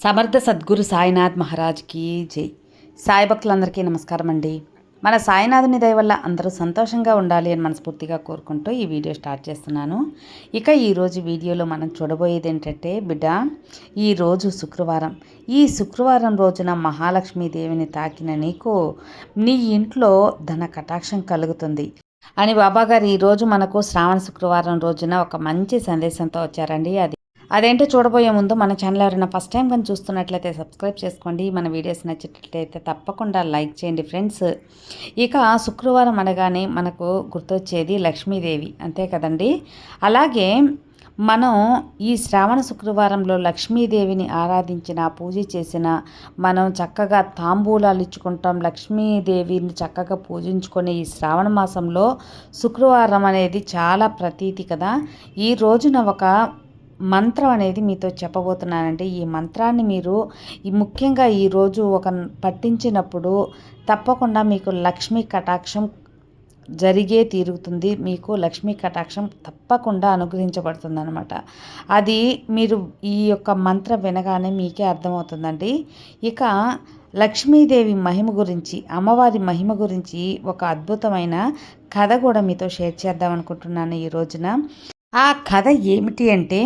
సమర్థ సద్గురు సాయినాథ్ మహారాజ్కి జై. సాయి భక్తులందరికీ నమస్కారం అండి. మన సాయినాథుని దయ వల్ల అందరూ సంతోషంగా ఉండాలి అని మనస్ఫూర్తిగా కోరుకుంటూ ఈ వీడియో స్టార్ట్ చేస్తున్నాను. ఇక ఈరోజు వీడియోలో మనం చూడబోయేది ఏంటంటే బిడ్డ ఈరోజు శుక్రవారం. ఈ శుక్రవారం రోజున మహాలక్ష్మీదేవిని తాకిన నీకు నీ ఇంట్లో ధన కటాక్షం కలుగుతుంది. అని బాబాగారు ఈరోజు మనకు శ్రావణ శుక్రవారం రోజున ఒక మంచి సందేశంతో వచ్చారండి. అది అదేంటో చూడబోయే ముందు మన ఛానల్ ఎవరైనా ఫస్ట్ టైం కానీ చూస్తున్నట్లయితే సబ్స్క్రైబ్ చేసుకోండి. మన వీడియోస్ నచ్చినట్లయితే తప్పకుండా లైక్ చేయండి ఫ్రెండ్స్ ఇక శుక్రవారం అనగానే మనకు గుర్తొచ్చేది లక్ష్మీదేవి అంతే కదండి? అలాగే మనం ఈ శ్రావణ శుక్రవారంలో లక్ష్మీదేవిని ఆరాధించిన పూజ చేసిన మనం చక్కగా తాంబూలాలు ఇచ్చుకుంటాం లక్ష్మీదేవిని చక్కగా పూజించుకునే ఈ శ్రావణ మాసంలో శుక్రవారం అనేది చాలా ప్రతీతి కదా? ఈ రోజున ఒక మంత్రం అనేది మీతో చెప్పబోతున్నానండి. ఈ మంత్రాన్ని మీరు ఈ ముఖ్యంగా ఈరోజు ఒక పట్టించినప్పుడు తప్పకుండా మీకు లక్ష్మీ కటాక్షం జరిగే తీరుతుంది. మీకు లక్ష్మీ కటాక్షం తప్పకుండా అనుగ్రహించబడుతుంది అనమాట అది మీరు ఈ యొక్క మంత్రం వినగానే మీకే అర్థమవుతుందండి. ఇక లక్ష్మీదేవి మహిమ గురించి అమ్మవారి మహిమ గురించి ఒక అద్భుతమైన కథ కూడా మీతో షేర్ చేద్దాం అనుకుంటున్నాను ఈ రోజున. ఆ కథ ఏమిటి అంటే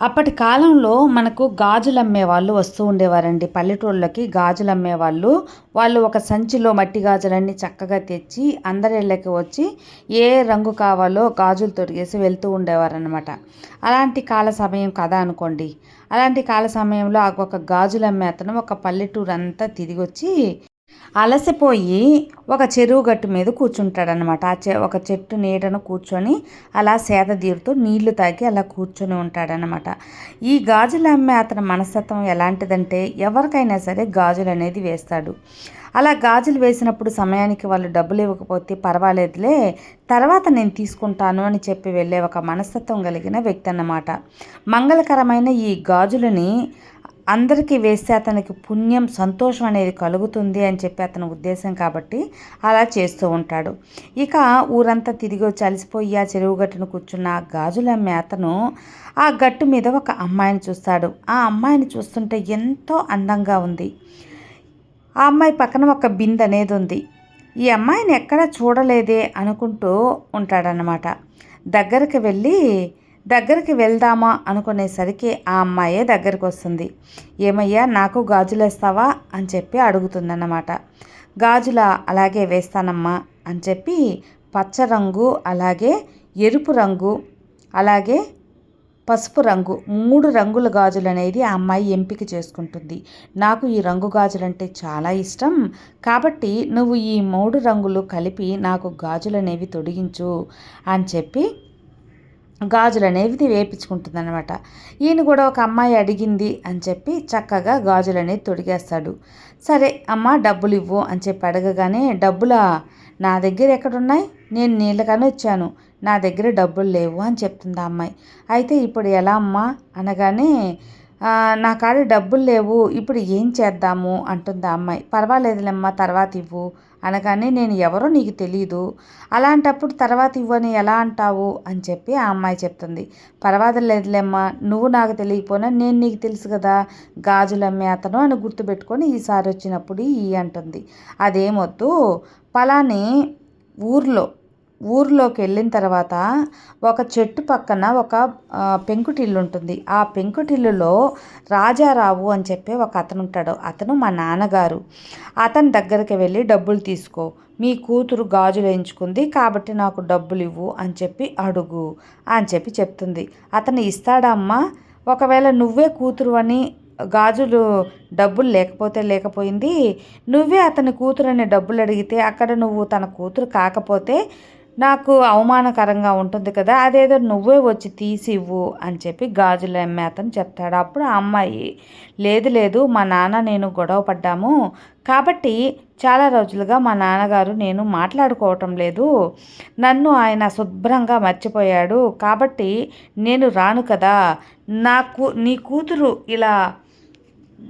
అప్పటి కాలంలో మనకు గాజులు అమ్మేవాళ్ళు వస్తూ ఉండేవారండి. పల్లెటూళ్ళకి గాజులు అమ్మేవాళ్ళు వాళ్ళు ఒక సంచిలో మట్టి గాజులన్నీ చక్కగా తెచ్చి అందరిళ్ళకి వచ్చి ఏ రంగు కావాలో గాజులు తొడిగేసి వెళ్తూ ఉండేవారనమాట అలాంటి కాల సమయం కథ అనుకోండి. అలాంటి కాల సమయంలో ఒక గాజులు అమ్మే అతను ఒక పల్లెటూరు అంతా తిరిగి వచ్చి అలసిపోయి ఒక చెరువు గట్టు మీద కూర్చుంటాడనమాట ఆ చె ఒక చెట్టు నీడను కూర్చొని అలా సేద తీరుతూ నీళ్ళు తాగి అలా కూర్చొని ఉంటాడనమాట ఈ గాజులు అమ్మే అతని మనస్తత్వం ఎలాంటిదంటే ఎవరికైనా సరే గాజులు అనేది వేస్తాడు. అలా గాజులు వేసినప్పుడు సమయానికి వాళ్ళు డబ్బులు ఇవ్వకపోతే పర్వాలేదులే తర్వాత నేను తీసుకుంటాను అని చెప్పి వెళ్ళే ఒక మనస్తత్వం కలిగిన వ్యక్తి అన్నమాట. మంగళకరమైన ఈ గాజులని అందరికీ వేస్తే అతనికి పుణ్యం సంతోషం అనేది కలుగుతుంది అని చెప్పి అతని ఉద్దేశం కాబట్టి అలా చేస్తూ ఉంటాడు. ఇక ఊరంతా తిరిగి చలిసిపోయి ఆ చెరువు గట్టును కూర్చున్న గాజులమ్మే అతను ఆ గట్టు మీద ఒక అమ్మాయిని చూస్తాడు. ఆ అమ్మాయిని చూస్తుంటే ఎంతో అందంగా ఉంది. ఆ అమ్మాయి పక్కన ఒక బిందె అనేది ఉంది. ఈ అమ్మాయిని ఎక్కడా చూడలేదే అనుకుంటూ ఉంటాడనమాట దగ్గరికి వెళ్ళి దగ్గరికి వెళ్దామా అనుకునేసరికి ఆ అమ్మాయే దగ్గరికి వస్తుంది ఏమయ్యా నాకు గాజులు వేస్తావా అని చెప్పి అడుగుతుందన్నమాట. గాజుల? అలాగే వేస్తానమ్మా అని చెప్పి పచ్చ రంగు అలాగే ఎరుపు రంగు అలాగే పసుపు రంగు మూడు రంగుల గాజులు అనేది ఆ అమ్మాయి ఎంపిక చేసుకుంటుంది. నాకు ఈ రంగు గాజులు అంటే చాలా ఇష్టం. కాబట్టి నువ్వు ఈ మూడు రంగులు కలిపి నాకు గాజులు అనేవి తొడిగించు అని చెప్పి గాజులు అనేవి వేపించుకుంటుంది అనమాట ఈయన కూడా ఒక అమ్మాయి అడిగింది అని చెప్పి చక్కగా గాజులు అనేది తొడిగేస్తాడు. సరే అమ్మ డబ్బులు ఇవ్వు అని చెప్పి అడగగానే డబ్బులా? నా దగ్గర ఎక్కడున్నాయి? నేను నీళ్ళకనే వచ్చాను. నా దగ్గర డబ్బులు లేవు అని చెప్తుంది ఆ అమ్మాయి. అయితే ఇప్పుడు ఎలా అమ్మా? అనగానే నా కాడ డబ్బులు లేవు. ఇప్పుడు ఏం చేద్దాము? అంటుంది ఆ అమ్మాయి. పర్వాలేదులేమ్మా తర్వాత ఇవ్వు. అనగానే నేను ఎవరో నీకు తెలియదు అలాంటప్పుడు తర్వాత ఇవ్వని ఎలా అంటావు? అని చెప్పి ఆ అమ్మాయి చెప్తుంది. పర్వాలేదులేమ్మా నువ్వు నాకు తెలియకపోయినా నేను నీకు తెలుసు కదా గాజులు అమ్మే అతను అని గుర్తుపెట్టుకొని ఈసారి వచ్చినప్పుడు ఈ అంటుంది. అదేమొద్దు పలాని ఊర్లో ఊర్లోకి వెళ్ళిన తర్వాత ఒక చెట్టు పక్కన ఒక పెంకుటిల్లు ఉంటుంది ఆ పెంకుటిల్లులో రాజారావు అని చెప్పి ఒక అతను ఉంటాడు అతను మా నాన్నగారు. అతని దగ్గరికి వెళ్ళి డబ్బులు తీసుకో. మీ కూతురు గాజులు ఎంచుకుంది కాబట్టి నాకు డబ్బులు ఇవ్వు అని చెప్పి అడుగు అని చెప్పి చెప్తుంది. అతను ఇస్తాడమ్మా ఒకవేళ నువ్వే కూతురు అని గాజులు డబ్బులు లేకపోతే లేకపోయింది నువ్వే అతని కూతురు అనే డబ్బులు అడిగితే అక్కడ నువ్వు తన కూతురు కాకపోతే నాకు అవమానకరంగా ఉంటుంది కదా అదేదో నువ్వే వచ్చి తీసి ఇవ్వు అని చెప్పి గాజులు అమ్మే అతను చెప్తాడు. అప్పుడు ఆ అమ్మాయి లేదు లేదు మా నాన్న నేను గొడవ పడ్డాము. కాబట్టి చాలా రోజులుగా మా నాన్నగారు నేను మాట్లాడుకోవటం లేదు. నన్ను ఆయన శుభ్రంగా మర్చిపోయాడు. కాబట్టి నేను రాను కదా. నాకు నీ కూతురు ఇలా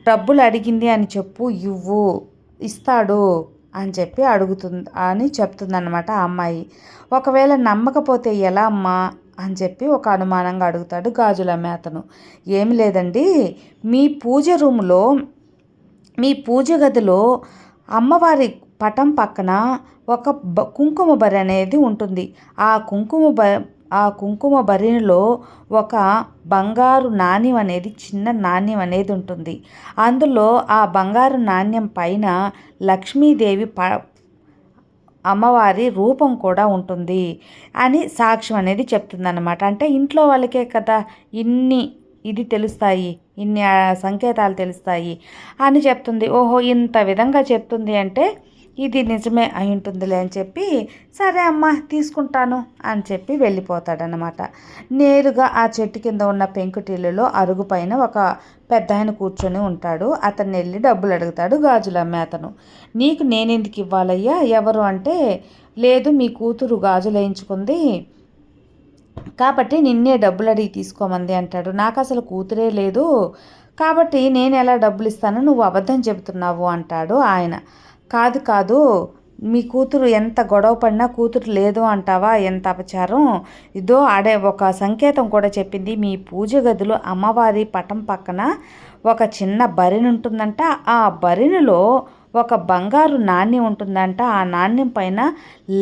డబ్బులు అడిగింది అని చెప్పు ఇవ్వు ఇస్తాడు. అని చెప్పి అడుగుతుంది అని చెప్తుందన్నమాట ఆ అమ్మాయి. ఒకవేళ నమ్మకపోతే ఎలా అమ్మా? అని చెప్పి ఒక అనుమానంగా అడుగుతాడు గాజుల మేతను అతను. ఏమి లేదండి మీ పూజ రూములో మీ పూజ గదిలో అమ్మవారి పటం పక్కన ఒక బ కుంకుమ బరి అనేది ఉంటుంది. ఆ కుంకుమ బ ఆ కుంకుమ భరిణిలో ఒక బంగారు నాణ్యం అనేది చిన్న నాణ్యం అనేది ఉంటుంది. అందులో ఆ బంగారు నాణ్యం పైన లక్ష్మీదేవి ప అమ్మవారి రూపం కూడా ఉంటుంది అని సాక్ష్యం అనేది చెప్తుందన్నమాట. అంటే ఇంట్లో వాళ్ళకే కదా ఇన్ని ఇది తెలుస్తాయి ఇన్ని సంకేతాలు తెలుస్తాయి అని చెప్తుంది. ఓహో ఇంత విధంగా చెప్తుంది అంటే ఇది నిజమే అయి ఉంటుందిలే అని చెప్పి సరే అమ్మ తీసుకుంటాను అని చెప్పి వెళ్ళిపోతాడనమాట నేరుగా ఆ చెట్టు కింద ఉన్న పెంకుటిల్లులో అరుగు పైన ఒక పెద్ద ఆయన కూర్చొని ఉంటాడు. అతన్ని వెళ్ళి డబ్బులు అడుగుతాడు గాజులు అమ్మే అతను. నీకు నేనెందుకు ఇవ్వాలయ్యా? ఎవరు అంటే లేదు మీ కూతురు గాజులు వేయించుకుంది. కాబట్టి నిన్నే డబ్బులు అడిగి తీసుకోమంది అంటాడు. నాకు అసలు కూతురే లేదు. కాబట్టి నేను ఎలా డబ్బులు ఇస్తాను నువ్వు అబద్ధం చెబుతున్నావు అంటాడు ఆయన. కాదు కాదు మీ కూతురు ఎంత గొడవ పడినా కూతురు లేదు అంటావా? ఎంత అపచారం? ఇదో ఆడే ఒక సంకేతం కూడా చెప్పింది. మీ పూజ గదిలో అమ్మవారి పటం పక్కన ఒక చిన్న బరిని ఉంటుందంట. ఆ బరినిలో ఒక బంగారు నాణ్యం ఉంటుందంట. ఆ నాణ్యం పైన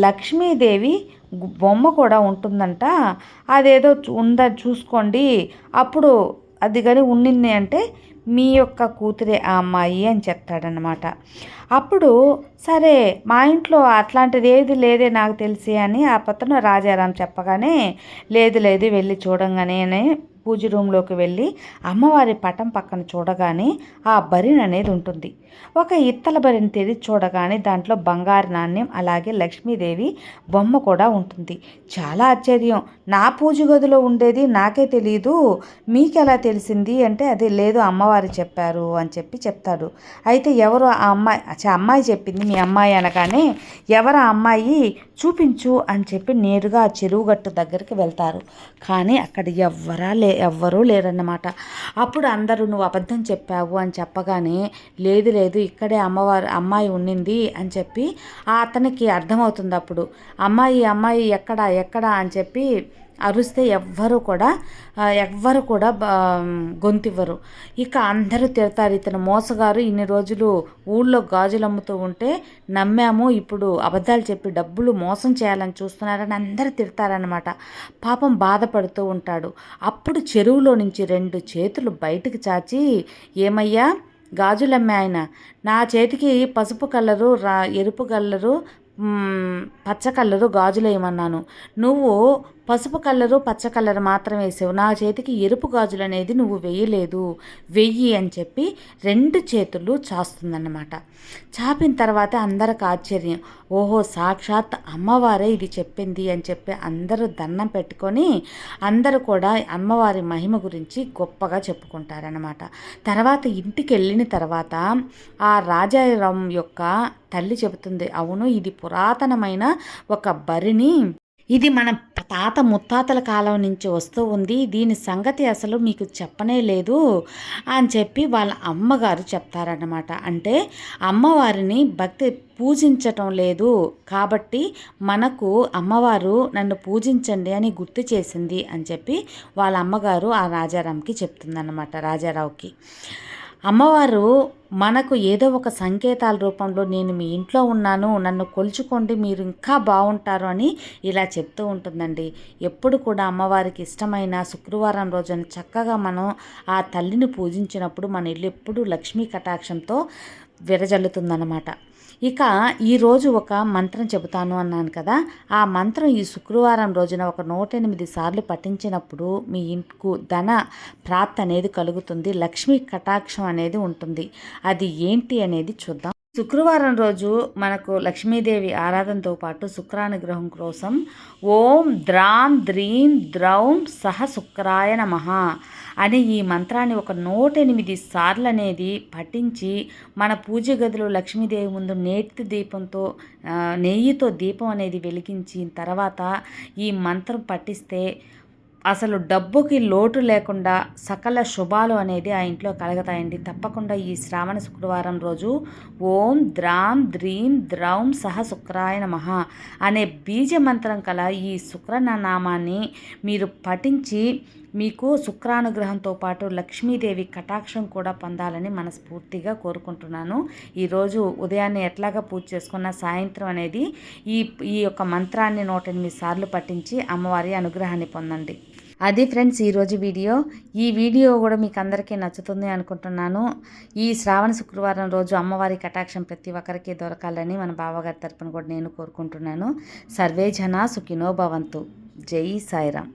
లక్ష్మీదేవి బొమ్మ కూడా ఉంటుందంట. అదేదో ఉందా చూసుకోండి. అప్పుడు అది కానీ ఉండింది అంటే మీ యొక్క కూతురే ఆ అమ్మాయి అని చెప్తాడనమాట అప్పుడు సరే మా ఇంట్లో అట్లాంటిది ఏది లేదే నాకు తెలిసి అని ఆ పక్కన రాజారాం చెప్పగానే లేదు లేదు వెళ్ళి చూడంగానే పూజ రూమ్లోకి వెళ్ళి అమ్మవారి పటం పక్కన చూడగానే ఆ బరిన్ అనేది ఉంటుంది. ఒక ఇత్తల బరిని తెరిచి చూడగానే దాంట్లో బంగారు నాణ్యం అలాగే లక్ష్మీదేవి బొమ్మ కూడా ఉంటుంది. చాలా ఆశ్చర్యం. నా పూజ గదిలో ఉండేది నాకే తెలియదు మీకు ఎలా తెలిసింది అంటే అది లేదు అమ్మవారు చెప్పారు అని చెప్పి చెప్తాడు. అయితే ఎవరు ఆ అమ్మాయి? అమ్మాయి చెప్పింది మీ అమ్మాయి అనగానే ఎవరు ఆ అమ్మాయి? చూపించు అని చెప్పి నేరుగా ఆ చెరువు గట్టు దగ్గరికి వెళ్తారు. కానీ అక్కడ ఎవ్వరా లే ఎవ్వరూ లేరన్నమాట. అప్పుడు అందరూ నువ్వు అబద్ధం చెప్పావు అని చెప్పగానే లేదు లేదు ఇక్కడే అమ్మవారు అమ్మాయి ఉండింది అని చెప్పి అతనికి అర్థమవుతుంది అప్పుడు. అమ్మాయి అమ్మాయి ఎక్కడ ఎక్కడ అని చెప్పి అరుస్తే ఎవ్వరు కూడా ఎవ్వరు కూడా గొంతివ్వరు. ఇక అందరూ తిడతారు ఇతను మోసగారు ఇన్ని రోజులు ఊళ్ళో గాజులు అమ్ముతూ ఉంటే నమ్మాము ఇప్పుడు అబద్ధాలు చెప్పి డబ్బులు మోసం చేయాలని చూస్తున్నారని అందరూ తిడతారనమాట పాపం బాధపడుతూ ఉంటాడు. అప్పుడు చెరువులో నుంచి రెండు చేతులు బయటకు చాచి ఏమయ్యా గాజులమ్మే ఆయన. నా చేతికి పసుపు కలరు రా ఎరుపు కలరు పచ్చ కలరు గాజులు వేయమన్నాను నువ్వు పసుపు కలరు పచ్చ కలర్ మాత్రం వేసావు. నా చేతికి ఎరుపు గాజులు అనేది నువ్వు వేయలేదు. వెయ్యి అని చెప్పి రెండు చేతులు చాస్తుందన్నమాట. చాపిన తర్వాత అందరికి ఆశ్చర్యం. ఓహో సాక్షాత్ అమ్మవారే ఇది చెప్పింది అని చెప్పి అందరూ దండం పెట్టుకొని అందరూ కూడా అమ్మవారి మహిమ గురించి గొప్పగా చెప్పుకుంటారనమాట తర్వాత ఇంటికి వెళ్ళిన తర్వాత ఆ రాజారాం యొక్క తల్లి చెబుతుంది అవును ఇది పురాతనమైన ఒక బరిని ఇది మన తాత ముత్తాతల కాలం నుంచి వస్తూ ఉంది. దీని సంగతి అసలు మీకు చెప్పనే లేదు అని చెప్పి వాళ్ళ అమ్మగారు చెప్తారన్నమాట. అంటే అమ్మవారిని భక్తి పూజించటం లేదు కాబట్టి మనకు అమ్మవారు నన్ను పూజించండి అని గుర్తు చేసింది అని చెప్పి వాళ్ళ అమ్మగారు ఆ రాజారాంకి చెప్తుందన్నమాట రాజారావుకి. అమ్మవారు మనకు ఏదో ఒక సంకేతాల రూపంలో నేను మీ ఇంట్లో ఉన్నాను నన్ను కొలుచుకోండి మీరు ఇంకా బాగుంటారు అని ఇలా చెప్తూ ఉంటుందండి. ఎప్పుడు కూడా అమ్మవారికి ఇష్టమైన శుక్రవారం రోజున చక్కగా మనం ఆ తల్లిని పూజించినప్పుడు మన ఇల్లు ఎప్పుడు లక్ష్మీ కటాక్షంతో విరజల్లుతుందన్నమాట. ఇక ఈరోజు ఒక మంత్రం చెబుతాను అన్నాను కదా. ఆ మంత్రం ఈ శుక్రవారం రోజున ఒక నూట ఎనిమిది సార్లు పఠించినప్పుడు మీ ఇంటికు ధన ప్రాప్తి అనేది కలుగుతుంది. లక్ష్మీ కటాక్షం అనేది ఉంటుంది. అది ఏంటి అనేది చూద్దాం. శుక్రవారం రోజు మనకు లక్ష్మీదేవి ఆరాధనతో పాటు శుక్రానుగ్రహం కోసం ఓం ద్రాం ద్రీం ద్రౌం సహ శుక్రాయ నమ. అనే ఈ మంత్రాన్ని ఒక నూట ఎనిమిది సార్లు అనేది పఠించి మన పూజ గదిలో లక్ష్మీదేవి ముందు నేతి దీపంతో నెయ్యితో దీపం అనేది వెలిగించిన తర్వాత ఈ మంత్రం పఠిస్తే అసలు డబ్బుకి లోటు లేకుండా సకల శుభాలు అనేది ఆ ఇంట్లో కలుగుతాయండి. తప్పకుండా ఈ శ్రావణ శుక్రవారం రోజు ఓం ద్రాం ద్రీం ద్రౌం సహ శుక్రాయ నమః అనే బీజ మంత్రం కల ఈ శుక్రనామాన్ని మీరు పఠించి మీకు శుక్రానుగ్రహంతో పాటు లక్ష్మీదేవి కటాక్షం కూడా పొందాలని మనస్ఫూర్తిగా కోరుకుంటున్నాను. ఈరోజు ఉదయాన్నే ఎట్లాగా పూజ చేసుకున్న సాయంత్రం అనేది ఈ ఈ యొక్క మంత్రాన్ని నూట ఎనిమిది సార్లు పఠించి అమ్మవారి అనుగ్రహాన్ని పొందండి. అది ఫ్రెండ్స్ ఈరోజు వీడియో. ఈ వీడియో కూడా మీకు అందరికీ నచ్చుతుంది అనుకుంటున్నాను. ఈ శ్రావణ శుక్రవారం రోజు అమ్మవారి కటాక్షం ప్రతి ఒక్కరికి దొరకాలని మన బావగారి తరపున కూడా నేను కోరుకుంటున్నాను. సర్వే జన సుఖినో భవంతు. జై సాయిరామ్.